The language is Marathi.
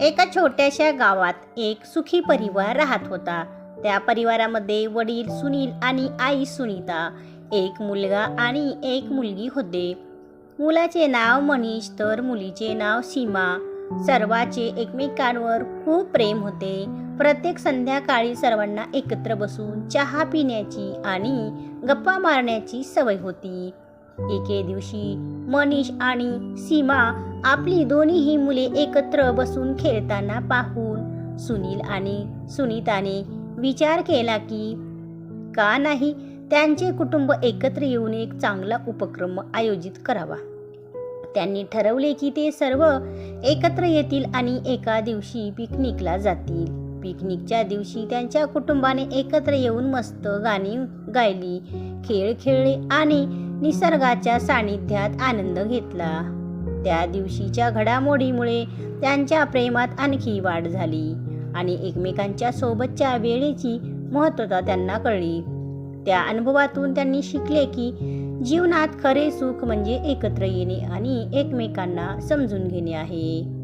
एका छोट्याशा गावात एक सुखी परिवार राहत होता. त्या परिवारामध्ये वडील सुनील आणि आई सुनीता एक मुलगा आणि एक मुलगी होते. मुलाचे नाव मनीष तर मुलीचे नाव सीमा. सर्वाचे एकमेकांवर खूप प्रेम होते. प्रत्येक संध्याकाळी सर्वांना एकत्र बसून चहा पिण्याची आणि गप्पा मारण्याची सवय होती. एके दिवशी मनीष आणि सीमा आपली दोन्हीही मुले एकत्र बसून खेळताना पाहून सुनील आणि सुनीताने विचार केला की का नाही? त्यांचे कुटुंब एकत्र येऊन एक चांगला उपक्रम आयोजित करावा. त्यांनी ठरवले की ते सर्व एकत्र येतील आणि एका दिवशी पिकनिकला जातील. पिकनिकच्या दिवशी त्यांच्या कुटुंबाने एकत्र येऊन मस्त गाणी गायली खेळ खेळले आणि निसर्गाच्या सानिध्यात आनंद घेतला. त्या दिवशीच्या घडामोडीमुळे त्यांच्या प्रेमात आणखी वाढ झाली आणि एकमेकांच्या सोबतच्या वेळेची महत्त्वता त्यांना कळली. त्या अनुभवातून त्यांनी शिकले की जीवनात खरे सुख म्हणजे एकत्र येणे आणि एकमेकांना समजून घेणे आहे.